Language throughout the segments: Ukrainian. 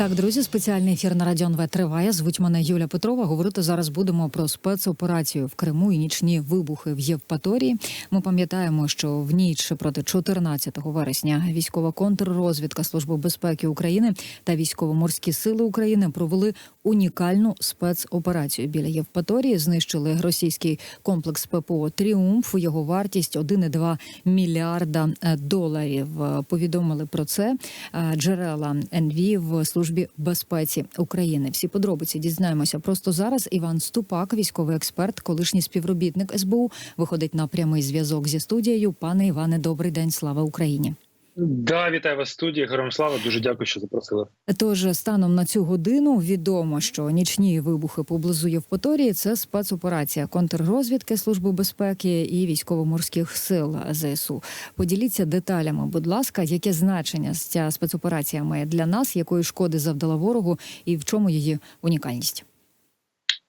Так, друзі, спеціальний ефір на Радіон В триває. Звуть мене Юля Петрова. Говорити зараз будемо про спецоперацію в Криму і нічні вибухи в Євпаторії. Ми пам'ятаємо, що в ніч проти 14 вересня військова контррозвідка Служби безпеки України та військово-морські сили України провели унікальну спецоперацію біля Євпаторії. Знищили російський комплекс ППО Тріумф. Його вартість 1,2 мільярда доларів. Повідомили про це е, джерела НВ в службі безпеці України. Всі подробиці дізнаємося просто зараз. Іван Ступак, військовий експерт, колишній співробітник СБУ, виходить на прямий зв'язок зі студією. Пане Іване, добрий день, слава Україні. Да, вітаю вас в студії. Героям. Дуже дякую, що запросили. Тож станом на цю годину відомо, що нічні вибухи поблизу Євпаторії – це спецоперація контррозвідки Служби безпеки і військово-морських сил ЗСУ. Поділіться деталями, будь ласка, яке значення ця спецоперація має для нас, якої шкоди завдала ворогу, і в чому її унікальність?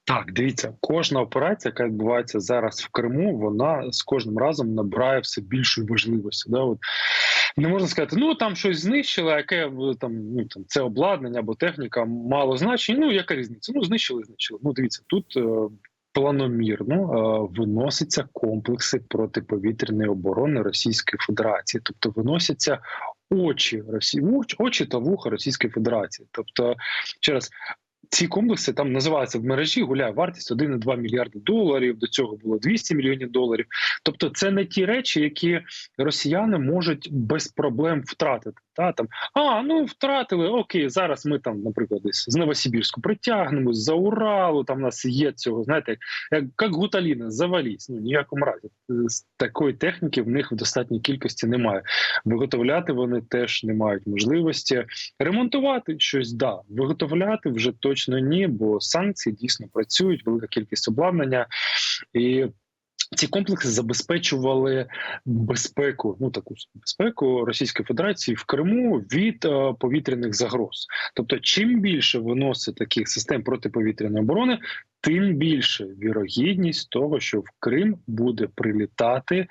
Так, дивіться, кожна операція, яка відбувається зараз в Криму, вона з кожним разом набирає все більшої важливості. Да? От не можна сказати, ну там щось знищили, яке е, там ну там це обладнання або техніка мало значення. Ну яка різниця? Ну знищили, знищили. Ну дивіться, тут е, планомірно е, виносяться комплекси протиповітряної оборони Російської Федерації, тобто виносяться. Очі Росії очі та вуха Російської Федерації, тобто через ці комплекси там називаються в мережі. Гуляє вартість 1,2 мільярди доларів. До цього було 200 мільйонів доларів. Тобто, це не ті речі, які росіяни можуть без проблем втратити. Та там а ну втратили. Окей, зараз ми там, наприклад, десь з Новосибірську притягнемо за Уралу. Там у нас є цього. Знаєте, як як гуталіна, завалісь. Ну ніякому разі такої техніки в них в достатній кількості немає. Виготовляти вони теж не мають можливості ремонтувати щось. Да, виготовляти вже точно ні, бо санкції дійсно працюють. Велика кількість обладнання і. Ці комплекси забезпечували безпеку, ну таку безпеку Російської Федерації в Криму від е, повітряних загроз. Тобто, чим більше виносить таких систем протиповітряної оборони, тим більше вірогідність того, що в Крим буде прилітати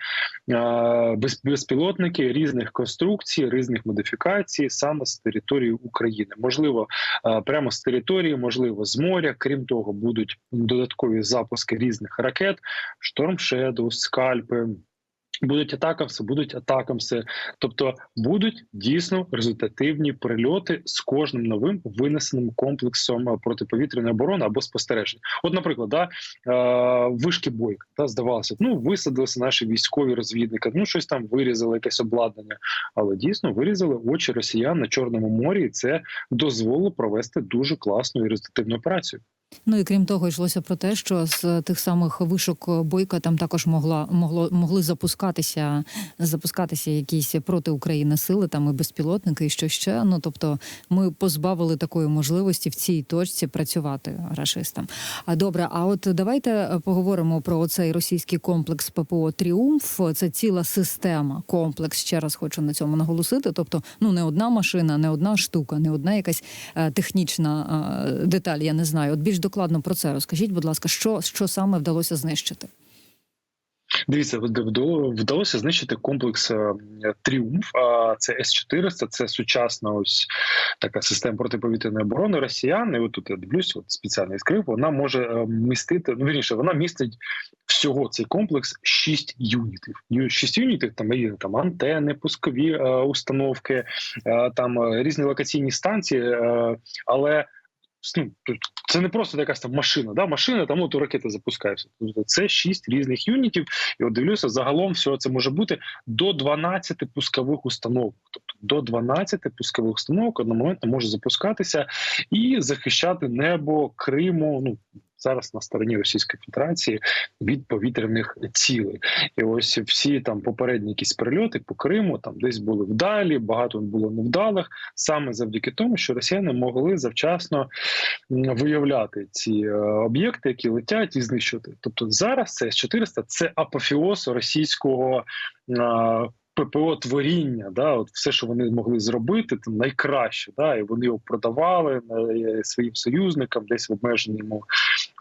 е, безпілотники різних конструкцій, різних модифікацій саме з території України. Можливо, е, прямо з території, можливо, з моря. Крім того, будуть додаткові запуски різних ракет, шторм Шедоу, скальпи. Будуть атакамси, будуть атакамси, тобто будуть дійсно результативні прильоти з кожним новим винесеним комплексом протиповітряної оборони або спостереження. От, наприклад, да, вишки бойка да, здавалося, ну висадилися наші військові розвідники, ну щось там вирізали, якесь обладнання, але дійсно вирізали очі росіян на чорному морі, і це дозволило провести дуже класну і результативну операцію. Ну і крім того, йшлося про те, що з тих самих вишок бойка там також могла могло могли запускатися запускатися якісь проти України сили, там і безпілотники, і що ще. Ну тобто, ми позбавили такої можливості в цій точці працювати рашистам. А добре, а от давайте поговоримо про цей російський комплекс ППО Тріумф. Це ціла система, комплекс. Ще раз хочу на цьому наголосити. Тобто, ну не одна машина, не одна штука, не одна якась е, технічна е, деталь. Я не знаю. От більш докладно про це розкажіть, будь ласка, що, що саме вдалося знищити? Дивіться, вдалося знищити комплекс е, Тріумф. А це С 400 Це сучасна ось така система протиповітряної оборони Росіян. І от тут я дивлюсь, от спеціальний скрив. Вона може е, містити. Ну вірніше, вона містить всього цей комплекс 6 юнітів. 6 юнітів там є там антени, пускові е, установки, там різні локаційні станції, але це не просто якась там машина. Да? Машина там от ракети запускаються. Тобто це шість різних юнітів. І от дивлюся, загалом всього це може бути до 12 пускових установок. Тобто до 12 пускових установок одномоментно може запускатися і захищати небо Криму. Ну зараз на стороні Російської Федерації від повітряних цілей. І ось всі там попередні якісь прильоти по Криму там десь були вдалі, багато було невдалих, саме завдяки тому, що росіяни могли завчасно виявляти ці е, об'єкти, які летять і знищувати. Тобто зараз це С-400 – це апофіоз російського. Е, ППО творіння, да, от все, що вони могли зробити, то найкраще, да, і вони його продавали е, своїм союзникам, десь в обмеженому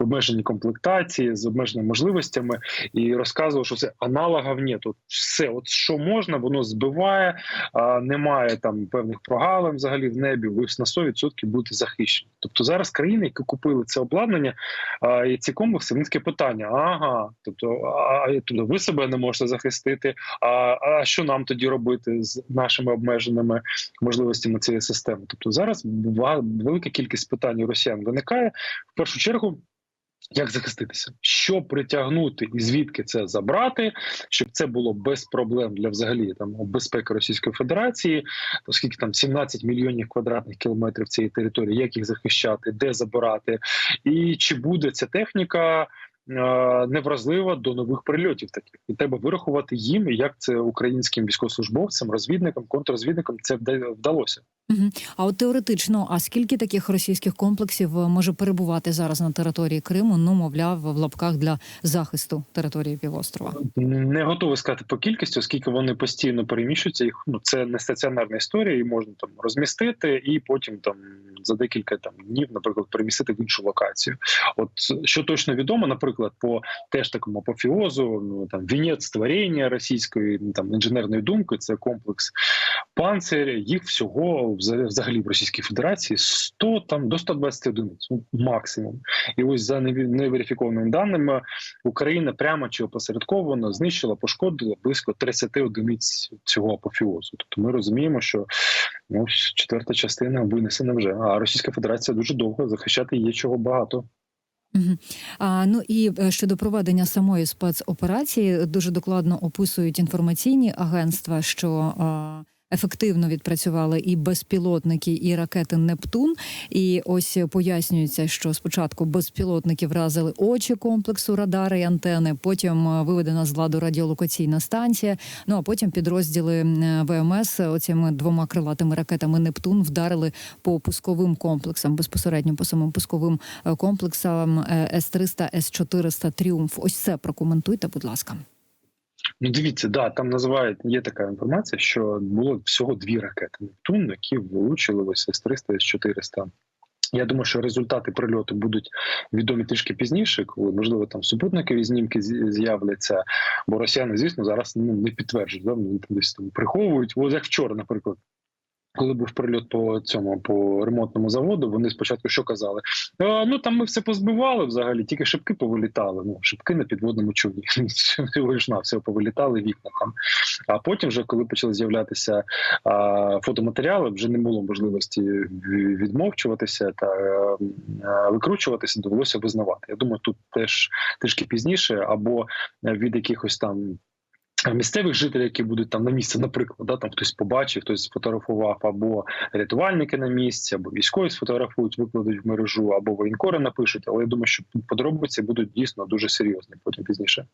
обмежені комплектації з обмеженими можливостями, і розказував, що все аналогів нет. От все, от що можна, воно збиває, а, немає там певних прогалин взагалі в небі. Ви на 100% будете захищені. Тобто зараз країни, які купили це обладнання, а, і ці комплекси, вони таке питання: ага, тобто, а тобто ви себе не можете захистити. А, а що нам тоді робити з нашими обмеженими можливостями цієї системи? Тобто зараз велика кількість питань у росіян виникає в першу чергу. Як захиститися, що притягнути і звідки це забрати, щоб це було без проблем для взагалі там безпеки Російської Федерації, оскільки там 17 мільйонів квадратних кілометрів цієї території, як їх захищати, де забирати, і чи буде ця техніка невразлива до нових прильотів таких, і треба вирахувати їм, як це українським військовослужбовцям, розвідникам, контррозвідникам це вдалося. А от теоретично, а скільки таких російських комплексів е, може перебувати зараз на території Криму? Ну, мовляв, в лапках для захисту території півострова? Не готовий сказати по кількості, оскільки вони постійно переміщуються. Їх ну це не стаціонарна історія, і можна там розмістити, і потім там за декілька там днів, наприклад, перемістити в іншу локацію. От що точно відомо, наприклад, по теж такому апофіозу, ну там вінець створення російської ну, там інженерної думки, це комплекс панцир. Їх всього взагалі в Російській Федерації 100 там до 120 одиниць, ну, максимум. І ось за неверифікованими даними. Україна прямо чи опосередковано знищила, пошкодила близько 30 одиниць цього апофіозу. Тобто ми розуміємо, що ну, четверта частина винесена вже. А Російська Федерація дуже довго захищати є чого багато. Мгм. А, ну і е, щодо проведення самої спецоперації дуже докладно описують інформаційні агентства, що а, ефективно відпрацювали і безпілотники, і ракети Нептун. І ось пояснюється, що спочатку безпілотники вразили очі комплексу радари і антени, потім е, виведена з ладу радіолокаційна станція. Ну а потім підрозділи е, ВМС оцими двома крилатими ракетами Нептун вдарили по пусковим комплексам, безпосередньо по самим пусковим е, комплексам е, С-300, С-400 Тріумф. Ось це прокоментуйте, будь ласка. Ну, дивіться, да, там називають є така інформація, що було всього дві ракети Нептун, які влучили ось з 300 з 400 Я думаю, що результати прильоту будуть відомі трішки пізніше, коли можливо там супутникові знімки з'являться. Бо росіяни, звісно, зараз ну не підтверджують, да? вони там десь там приховують. Ось як вчора, наприклад. Коли був прильот по цьому по ремонтному заводу, вони спочатку що казали? «А, ну там ми все позбивали взагалі, тільки шибки повилітали. Ну шибки на підводному човні. Лиш на все повилітали вікна там. А потім, вже коли почали з'являтися фотоматеріали, вже не було можливості відмовчуватися та е, е, викручуватися, довелося визнавати. Я думаю, тут теж трішки пізніше, або е, від якихось там. Місцевих жителів, які будуть там на місці, наприклад, да, там хтось побачив, хтось сфотографував, або рятувальники на місці, або військові сфотографують, викладуть в мережу, або воєнкори напишуть. Але я думаю, що подробиці будуть дійсно дуже серйозні потім пізніше.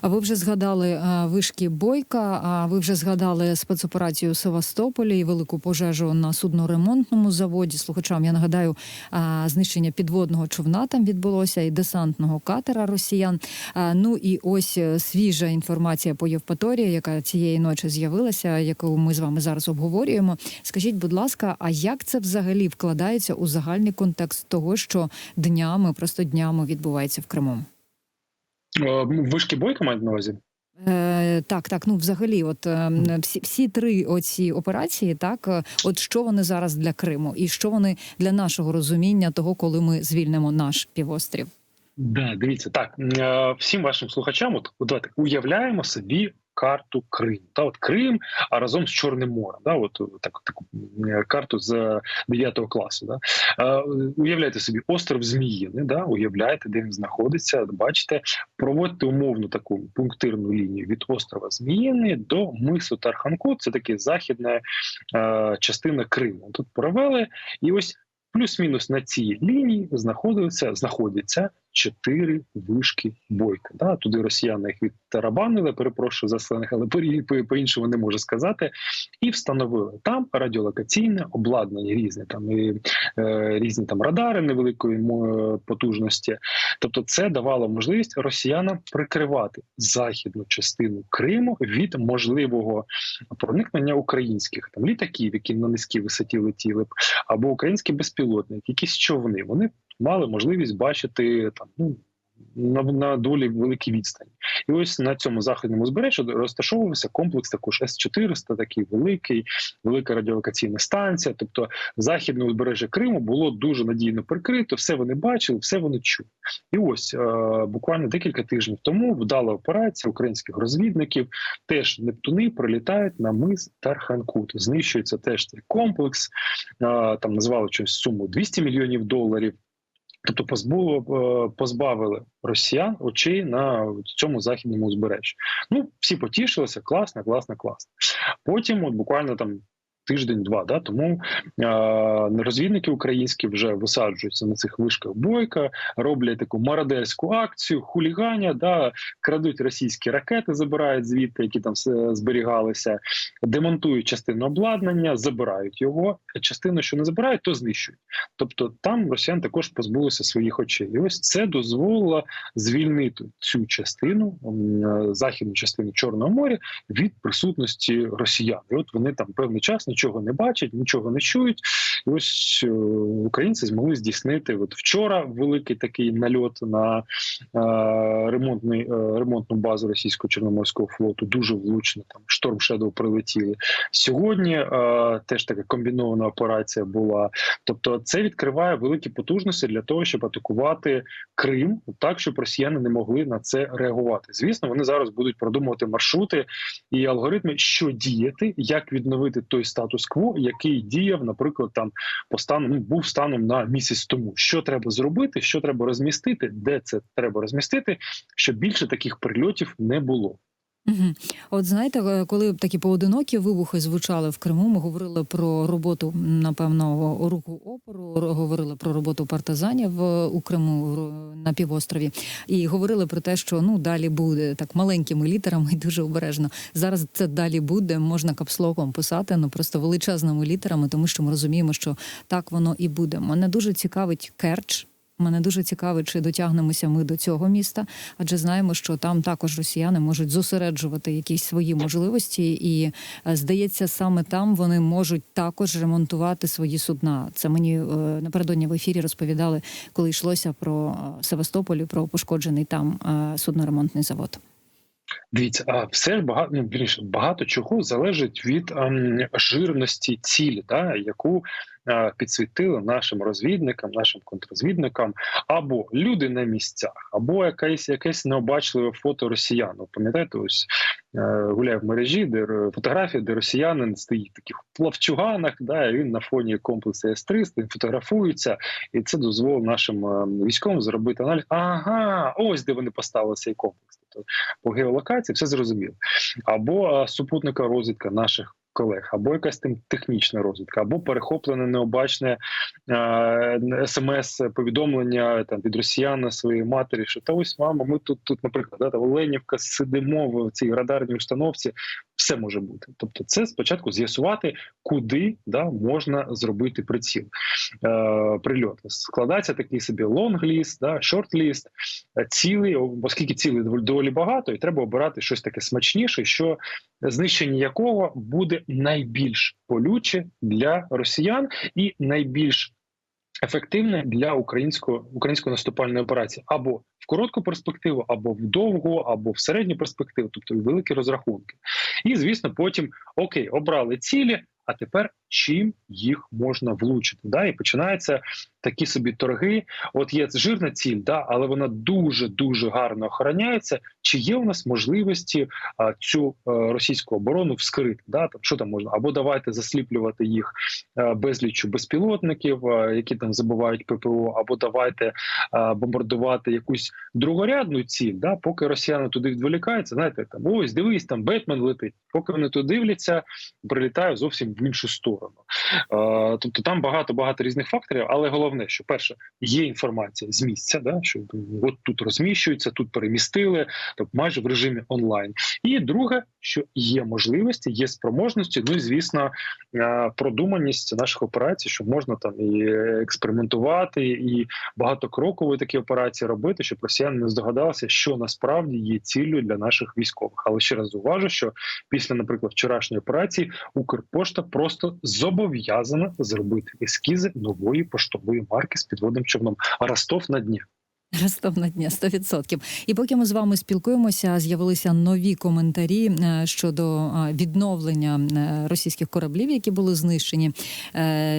А ви вже згадали е, вишки Бойка. А ви вже згадали спецоперацію Севастополі і велику пожежу на судноремонтному заводі. Слухачам я нагадаю, знищення підводного човна там відбулося і десантного катера росіян. Ну і ось е, свіжа інформація по Євпаторії, яка цієї ночі з'явилася, яку ми з вами зараз обговорюємо. Скажіть, будь ласка, а як це взагалі вкладається у загальний контекст того, що днями, просто днями відбувається в Криму? Е, Вишки бойка мають на увазі? Е, так, так. Ну, взагалі, от е, всі, всі три оці операції, так, е, от що вони зараз для Криму, і що вони для нашого розуміння того, коли ми звільнимо наш півострів. Да, дивіться так. е, Всім вашим слухачам, от давайте уявляємо собі карту Криму. Та от Крим, а разом з Чорним морем. Да, от так, таку е, карту з 9 класу. Да. Е, Уявляйте собі остров Зміїни, да, уявляєте, де він знаходиться. Бачите, проводьте умовну таку пунктирну лінію від острова Зміїни до мису Тарханкут. Це таки західна е, частина Криму. Тут провели, і ось плюс-мінус на цій лінії знаходиться, знаходяться чотири вишки бойка. Да? Туди росіяни їх відтарабанили, перепрошую за сленг, але по- по-іншому не можу сказати. І встановили там радіолокаційне обладнання різне, там і е, різні там радари невеликої потужності. Тобто, це давало можливість росіянам прикривати західну частину Криму від можливого проникнення українських там літаків, які на низькій висоті летіли б, або українські безпілотники, якісь човни. Вони мали можливість бачити там ну. На, на долі великій відстані, і ось на цьому західному узбережжі розташовувався комплекс також С-400, такий великий, велика радіолокаційна станція. Тобто західне узбережжя Криму було дуже надійно прикрито, все вони бачили, все вони чули. І ось е, буквально декілька тижнів тому вдала операція українських розвідників. Теж Нептуни прилітають на мис Тарханкут. Знищується теж цей комплекс. Е, там назвали щось суму 200 мільйонів доларів. Тобто позбуло е, позбавили росіян очей на цьому західному узбережжі. Ну всі потішилися, класно, класно, класно. Потім, от буквально там тиждень-два, да тому е, розвідники українські вже висаджуються на цих вишках бойка, роблять таку мародерську акцію, хуліганя, да крадуть російські ракети, забирають звідти, які там зберігалися, демонтують частину обладнання, забирають його. А частину, що не забирають, то знищують. Тобто там росіян також позбулися своїх очей. І ось це дозволило звільнити цю частину західну частину Чорного моря від присутності росіян. І от вони там певний час нічого не бачать, нічого не чують. І ось е, українці змогли здійснити от вчора великий такий нальот на е, ремонтний е, ремонтну базу російського чорноморського флоту. Дуже влучно там шторм Шедоу прилетіли. Сьогодні теж така комбінована операція була. Тобто, це відкриває великі потужності для того, щоб атакувати Крим так, щоб росіяни не могли на це реагувати. Звісно, вони зараз будуть продумувати маршрути і алгоритми, що діяти, як відновити той статус-кво, який діяв, наприклад, там по стану ну, був станом на місяць тому. Що треба зробити, що треба розмістити, де це треба розмістити, щоб більше таких прильотів не було. Угу. От знаєте, е, коли такі поодинокі вибухи звучали в Криму, ми говорили про роботу, напевно, руку опору, говорили про роботу партизанів е, у Криму ро- на півострові, і говорили про те, що ну далі буде так маленькими літерами і дуже обережно. Зараз це далі буде, можна капслоком писати, ну просто величезними літерами, тому що ми розуміємо, що так воно і буде. Мене дуже цікавить Керч. Мене дуже цікавить, чи дотягнемося ми до цього міста, адже знаємо, що там також росіяни можуть зосереджувати якісь свої можливості, і е, здається, саме там вони можуть також ремонтувати свої судна. Це мені е, напередодні в ефірі розповідали, коли йшлося про е, Севастополь, про пошкоджений там судноремонтний завод. Дивіться, а все ж багато ну, багато чого залежить від ем, жирності цілі, да, яку підсвітили нашим розвідникам, нашим контррозвідникам, або люди на місцях, або якесь якесь необачливе фото росіян. Пам'ятаєте, ось е, гуляє в мережі, де фотографія, де росіянин стоїть в таких плавчуганах, да, і він на фоні комплексу С-300 він фотографується, і це дозволило нашим е, військовим зробити аналіз. Ага, ось де вони поставили цей комплекс. Тобто по геолокації все зрозуміло. Або е, супутника розвідка наших колег, або якась тим технічна розвідка, або перехоплене необачне е, смс-повідомлення там від росіян своєї матері, що та ось мама, ми тут, тут, наприклад, да, та Оленівка, сидимо в цій радарній установці. Все може бути. Тобто, це спочатку з'ясувати, куди да, можна зробити приціл е, прильот. Складається такий собі лонгліст, да, шортліст, цілий, оскільки цілий доволі- багато, і треба обирати щось таке смачніше, що знищення якого буде найбільш болюче для росіян і найбільш ефективне для українського української наступальної операції або в коротку перспективу, або в довгу, або в середню перспективу, тобто великі розрахунки. І звісно, потім окей, обрали цілі. А тепер чим їх можна влучити? Да? І починаються такі собі торги. От є жирна ціль, да, але вона дуже дуже гарно охороняється. Чи є у нас можливості а, цю е, російську оборону вскрити? Да? Там що там можна? Або давайте засліплювати їх е, безліччю безпілотників, е, які там забувають ППО, або давайте е, бомбардувати якусь другорядну ціль, да? поки росіяни туди відволікаються. Знаєте, там ось дивись, там Бетмен летить. Поки вони туди дивляться, прилітає зовсім в іншу сторону. Е, тобто там багато багато різних факторів, але головне, що перше є інформація з місця, да що от тут розміщується, тут перемістили, тобто майже в режимі онлайн. І друге, що є можливості, є спроможності. Ну і звісно, е, продуманість наших операцій, що можна там і експериментувати, і багатокрокові такі операції робити, щоб росіяни не здогадалися, що насправді є ціллю для наших військових. Але ще раз зауважу, що після, наприклад, вчорашньої операції Укрпошта просто зобов'язана зробити ескізи нової поштової марки з підводним човном. Ростов на дні. Ростов на дня 100%. І поки ми з вами спілкуємося, з'явилися нові коментарі е, щодо е, відновлення е, російських кораблів, які були знищені.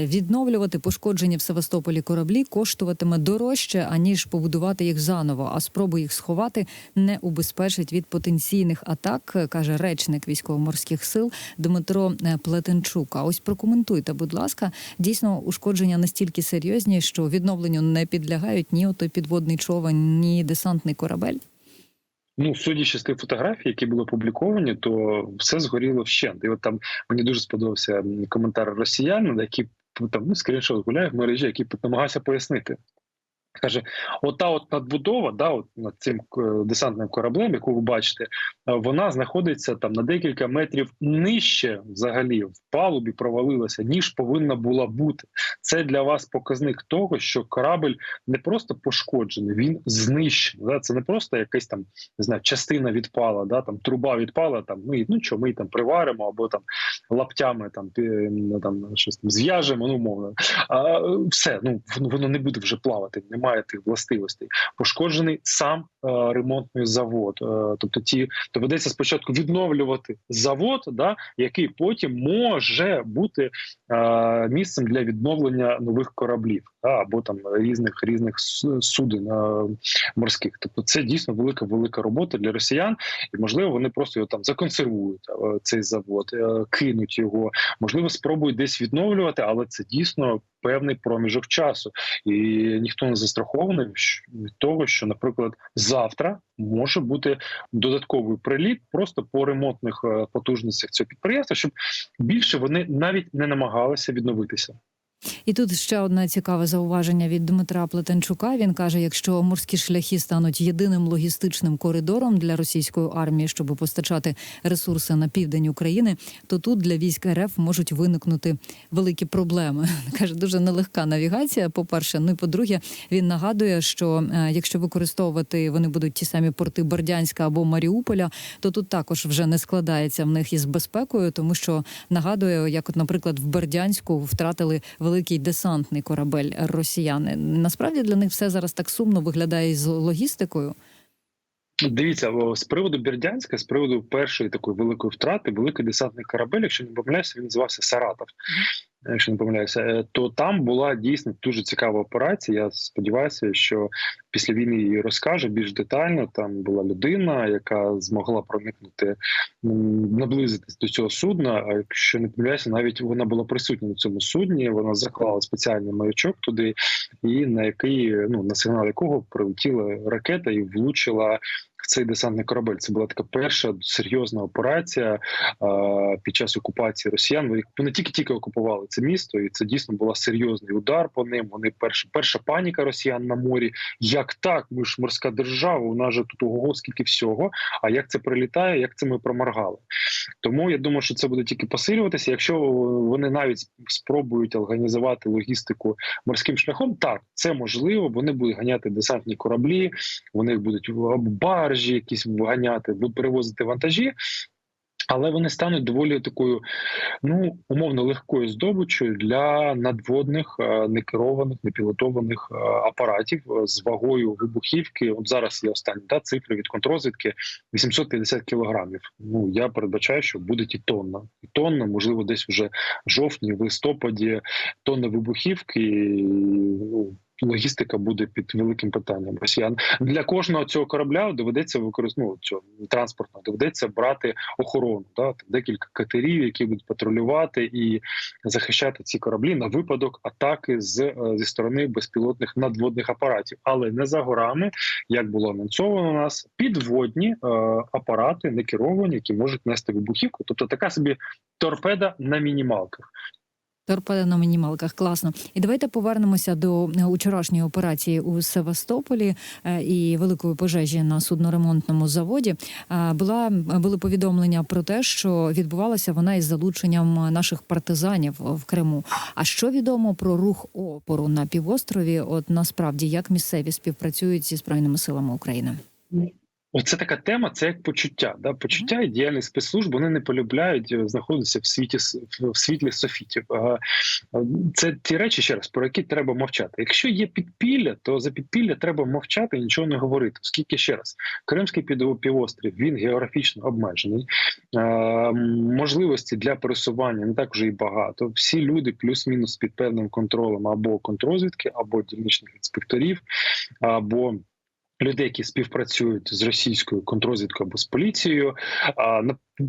Відновлювати пошкоджені в Севастополі кораблі коштуватиме дорожче аніж побудувати їх заново. А спроби їх сховати не убезпечить від потенційних атак, каже речник військово-морських сил Дмитро Плетенчук. А ось прокоментуйте, будь ласка, дійсно ушкодження настільки серйозні, що відновленню не підлягають ні отой підводний човен, ні десантний корабель. Ну, судячи з тих фотографій, які були опубліковані, то все згоріло вщент. І от там мені дуже сподобався коментар росіян, які там ну, скріншот гуляє в мережі, які намагався пояснити. Каже, ота от надбудова, да, от над цим е, десантним кораблем, яку ви бачите, е, вона знаходиться там на декілька метрів нижче взагалі в палубі провалилася, ніж повинна була бути. Це для вас показник того, що корабль не просто пошкоджений, він знищений. Да? Це не просто якась там не знаю, частина відпала, да? там труба відпала. Там ми ну що, ми там приваримо або там лаптями там, там щось там зв'яжемо, ну мовно. А, все, ну воно не буде вже плавати, немає тих властивостей. Пошкоджений сам е, ремонтний завод. Е, тобто, ті доведеться спочатку відновлювати завод, да, який потім може бути е, місцем для відновлення нових кораблів, або там різних різних суден е, морських. Тобто, це дійсно велика велика робота для росіян, і можливо вони просто його там законсервують е, цей завод, е, кинуть його, можливо, спробують десь відновлювати, але це дійсно певний проміжок часу, і ніхто не застрахований від того, що, наприклад, завтра може бути додатковий приліт просто по ремонтних потужностях цього підприємства, щоб більше вони навіть не намагалися відновитися. І тут ще одне цікаве зауваження від Дмитра Плетенчука. Він каже: якщо морські шляхи стануть єдиним логістичним коридором для російської армії, щоб постачати ресурси на південь України, то тут для військ РФ можуть виникнути великі проблеми. каже, дуже нелегка навігація. По перше, ну і по-друге, він нагадує, що е, якщо використовувати вони будуть ті самі порти Бердянська або Маріуполя, то тут також вже не складається в них із безпекою, тому що нагадує, як, от, наприклад, в Бердянську втратили великий десантний корабель росіяни. Насправді для них все зараз так сумно виглядає з логістикою. Дивіться, з приводу Бердянська, з приводу першої такої великої втрати, великий десантний корабель, якщо не помиляюся, він називався Саратов. Якщо не помиляюся, е, то там була дійсно дуже цікава операція. Я сподіваюся, що після війни її розкаже більш детально. Там була людина, яка змогла проникнути, наблизитись до цього судна. А якщо не помиляюся, навіть вона була присутня на цьому судні. Вона заклала спеціальний маячок туди, і на який ну на сигнал якого прилетіла ракета і влучила. Цей десантний корабель це була така перша серйозна операція а, під час окупації росіян. Вони тільки тільки окупували це місто, і це дійсно був серйозний удар по ним. Вони перша перша паніка росіян на морі. Як так? Ми ж морська держава, у нас же тут ого, скільки всього. А як це прилітає? Як це ми проморгали? Тому я думаю, що це буде тільки посилюватися. Якщо вони навіть спробують організувати логістику морським шляхом, так це можливо. Вони будуть ганяти десантні кораблі, вони будуть в- баржі якісь вганяти, перевозити вантажі. Але вони стануть доволі такою, ну умовно легкою здобиччю для надводних е, некерованих, непілотованих е, апаратів е, з вагою вибухівки. От зараз є останні да, цифри від контрозвідки 850 кілограмів. Ну я передбачаю, що буде і тонна, і тонна, можливо, десь вже в жовтні, в листопаді тонна вибухівки. Ну, Логістика буде під великим питанням росіян для кожного цього корабля доведеться використовувати ну, цього транспортного, доведеться брати охорону. Да? Декілька катерів, які будуть патрулювати і захищати ці кораблі на випадок атаки з е, зі сторони безпілотних надводних апаратів. Але не за горами, як було анонсовано у нас, підводні е, апарати не керовані, які можуть нести вибухівку. Тобто така собі торпеда на мінімалках. Торпеда на мінімалках, класно. І давайте повернемося до е, учорашньої операції у Севастополі е, і великої пожежі на судноремонтному заводі. Е, Була були повідомлення про те, що відбувалася вона із залученням наших партизанів в Криму. А що відомо про рух опору на півострові? От насправді як місцеві співпрацюють зі збройними силами України? Оце така тема, це як почуття. Да? Почуття і діяльність спецслужб вони не полюбляють е, знаходитися в світі в- світлі софітів. Це ті речі, ще раз, про які треба мовчати. Якщо є підпілля, то за підпілля треба мовчати і нічого не говорити. Оскільки ще раз, Кримський пів- півострів він географічно обмежений. Можливості для пересування не так вже і багато. Всі люди плюс-мінус під певним контролем або контрозвідки, або дільничних інспекторів, або людей, які співпрацюють з російською контрозвідкою або з поліцією,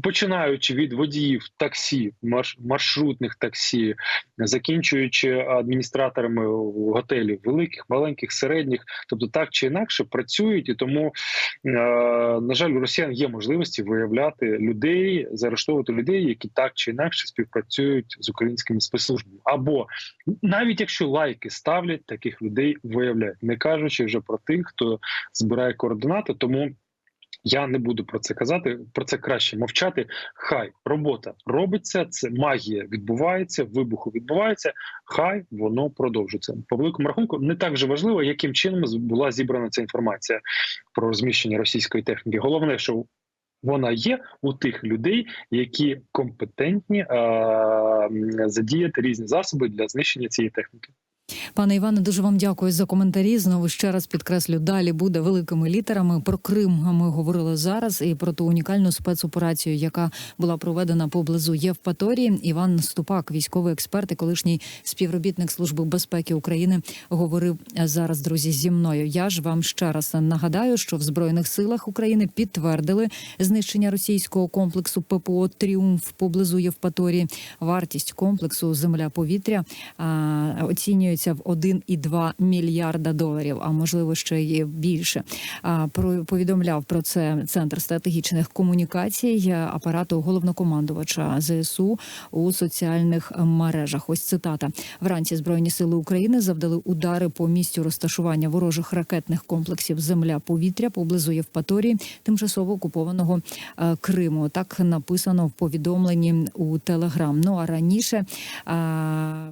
починаючи від водіїв таксі, марш, маршрутних таксі, закінчуючи адміністраторами готелів, великих, маленьких, середніх, тобто так чи інакше працюють, і тому, е, на жаль, у росіян є можливості виявляти людей, заарештовувати людей, які так чи інакше співпрацюють з українськими спецслужбами, або навіть якщо лайки ставлять, таких людей виявляють, не кажучи вже про тих, хто збирає координати. Тому я не буду про це казати. Про це краще мовчати. Хай робота робиться, це магія відбувається, вибуху відбувається. Хай воно продовжується. По великому рахунку не так же важливо, яким чином була зібрана ця інформація про розміщення російської техніки. Головне, що вона є у тих людей, які компетентні е- задіяти різні засоби для знищення цієї техніки. Пане Іване, дуже вам дякую за коментарі. Знову ще раз підкреслю, далі буде великими літерами. Про Крим ми говорили зараз і про ту унікальну спецоперацію, яка була проведена поблизу Євпаторії. Іван Ступак, військовий експерт і колишній співробітник Служби безпеки України, говорив зараз, друзі, зі мною. Я ж вам ще раз нагадаю, що в збройних силах України підтвердили знищення російського комплексу ППО Тріумф поблизу Євпаторії. Вартість комплексу земля-повітря а, оцінюється в 1,2 мільярда доларів, а можливо ще й більше. Про повідомляв про це центр стратегічних комунікацій апарату головнокомандувача ЗСУ у соціальних мережах. Ось цитата: вранці збройні сили України завдали удари по місцю розташування ворожих ракетних комплексів Земля-повітря поблизу Євпаторії, тимчасово окупованого е, Криму. Так написано в повідомленні у Телеграм. Ну а раніше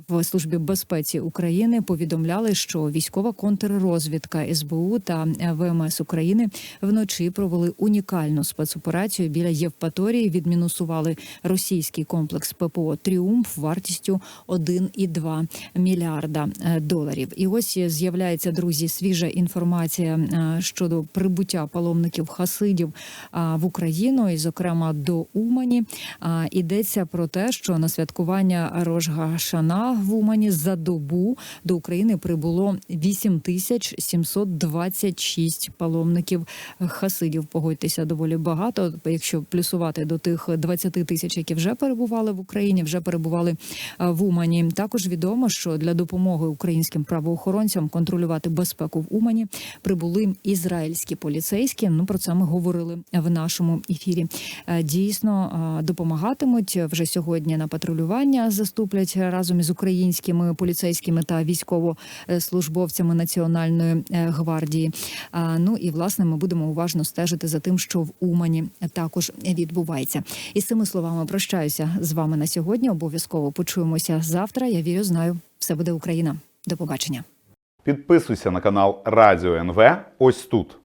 в службі безпеці України повідомляли, що військова контррозвідка СБУ та ВМС України вночі провели унікальну спецоперацію біля Євпаторії. Відмінусували російський комплекс ППО Тріумф вартістю 1,2 мільярда е, доларів. І ось з'являється друзі свіжа інформація е, щодо прибуття паломників хасидів в Україну, і зокрема до Умані. Йдеться про те, що на святкування Рожга Шана в Умані за добу до України прибуло 8726 паломників хасидів. Погодьтеся доволі багато. Якщо плюсувати до тих 20 тисяч, які вже перебували в Україні, вже перебували в Умані. Також відомо, що для допомоги українським правоохоронцям контролювати безпеку в Умані прибули ізраїльські поліцейські. Ну про це ми говорили в нашому ефірі. Е, Дійсно допомагатимуть вже сьогодні на патрулювання. Заступлять разом із українськими поліцейськими та військовослужбовцями Національної е, гвардії. Ну і власне ми будемо уважно стежити за тим, що в Умані також відбувається. І з цими словами прощаюся з вами на сьогодні. Обов'язково почуємося завтра. Я вірю, знаю, все буде Україна. До побачення. Підписуйся на канал Радіо НВ ось тут.